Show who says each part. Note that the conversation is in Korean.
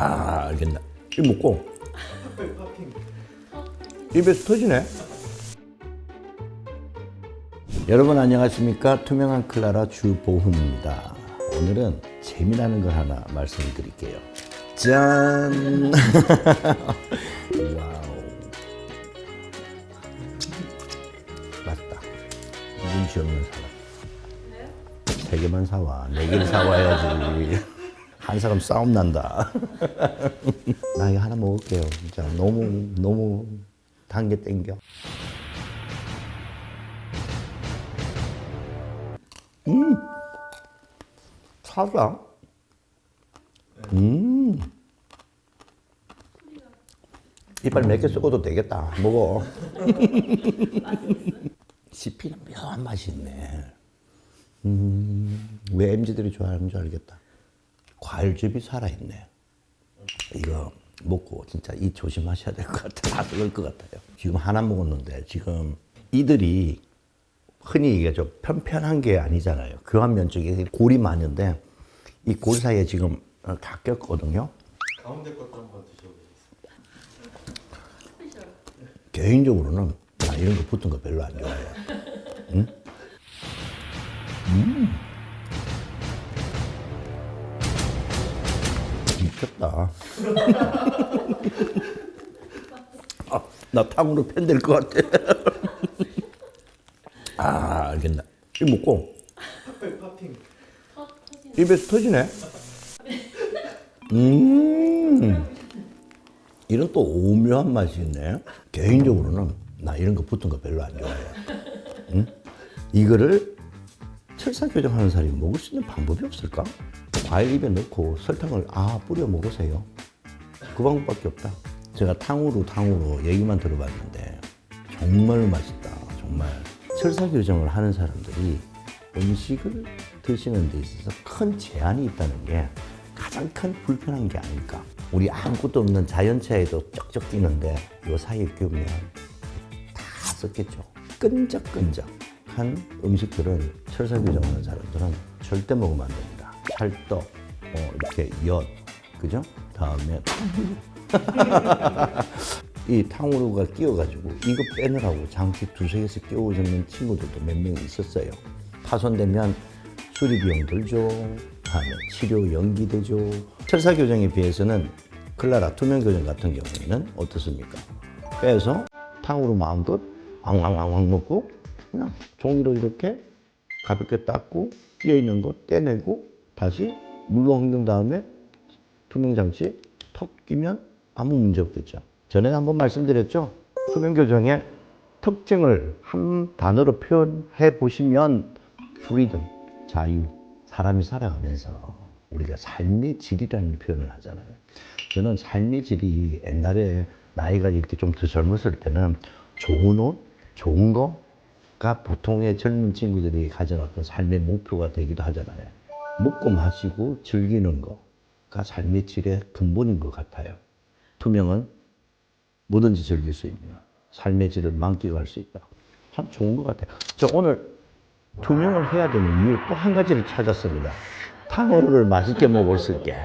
Speaker 1: 아 알겠네. 이 먹고 입에서 터지네. 여러분 안녕하십니까? 투명한 클라라 주보훈입니다. 오늘은 재미나는 걸 하나 말씀을 드릴게요. 짠! 와우. 맛있다. 눈치 없는 사람. 세 개만 사와. 네 개를 사와야지. 한 사람 싸움 난다. 나 이거 하나 먹을게요. 진짜 너무 너무 단 게 땡겨. 음, 사다. 음, 이빨 몇 개 썩어도 되겠다. 먹어. 씹히는 묘한 맛이 있네. 음, 왜 MZ들이 좋아하는 줄 알겠다. 과일즙이 살아있네. 이거 먹고 진짜 이 조심하셔야 될 것 같아요. 다 썩을 것 같아요. 지금 하나 먹었는데 지금 이들이 흔히 얘기하죠. 편편한 게 아니잖아요. 교환 면적이 골이 많은데 이 골 사이에 지금 다 꼈거든요.
Speaker 2: 가운데 것도 한번 드셔보세요.
Speaker 1: 개인적으로는 나 이런 거 붙은 거 별로 안 좋아해요. 응? 음. 미쳤다. 아, 나 탕으로 편될 것 같아. 아, 알겠네. 이 먹고. 입에서 터지네. 음. 이런 또 오묘한 맛이 있네. 개인적으로는 나 이런 거 붙은 거 별로 안 좋아해요. 응? 이거를 철사 교정하는 사람이 먹을 수 있는 방법이 없을까? 과일 입에 넣고 설탕을 아 뿌려 먹으세요. 그 방법밖에 없다. 제가 탕후루 탕후루 얘기만 들어봤는데 정말 맛있다. 정말 철사 교정을 하는 사람들이 음식을 드시는 데 있어서 큰 제한이 있다는 게 가장 큰 불편한 게 아닐까. 우리 아무것도 없는 자연차에도 쩍쩍 뛰는데 요 사이에 끼우면 다 썼겠죠. 끈적끈적한 음식들은 철사 교정하는 사람들은 절대 먹으면 안 됩니다. 찰떡, 어, 이렇게 엿, 그죠? 다음에 이 탕후루가 끼어가지고 이거 빼느라고 장치 두세 개씩 끼워주는 친구들도 몇 명 있었어요. 파손되면 수리 비용 들죠. 다음에 치료 연기되죠. 철사 교정에 비해서는 클라라 투명 교정 같은 경우에는 어떻습니까? 빼서 탕후루 마음껏 왕왕왕왕 먹고 그냥 종이로 이렇게 가볍게 닦고 끼어 있는 거 떼내고 다시 물로 헹군 다음에 투명 장치 턱 끼면 아무 문제 없겠죠. 전에 한번 말씀드렸죠. 투명 교정의 특징을 한 단어로 표현해 보시면 프리덤, 자유, 사람이 살아가면서 우리가 삶의 질이라는 표현을 하잖아요. 저는 삶의 질이 옛날에 나이가 이렇게 좀 더 젊었을 때는 좋은 옷, 좋은 거가 보통의 젊은 친구들이 가져왔던 삶의 목표가 되기도 하잖아요. 먹고 마시고 즐기는 거가 삶의 질의 근본인 것 같아요. 투명은 뭐든지 즐길 수 있는 삶의 질을 만끽할 수 있다. 참 좋은 것 같아요. 저 오늘 투명을 해야 되는 이유 또 한 가지를 찾았습니다. 탕후루를 맛있게 먹을 수 있게.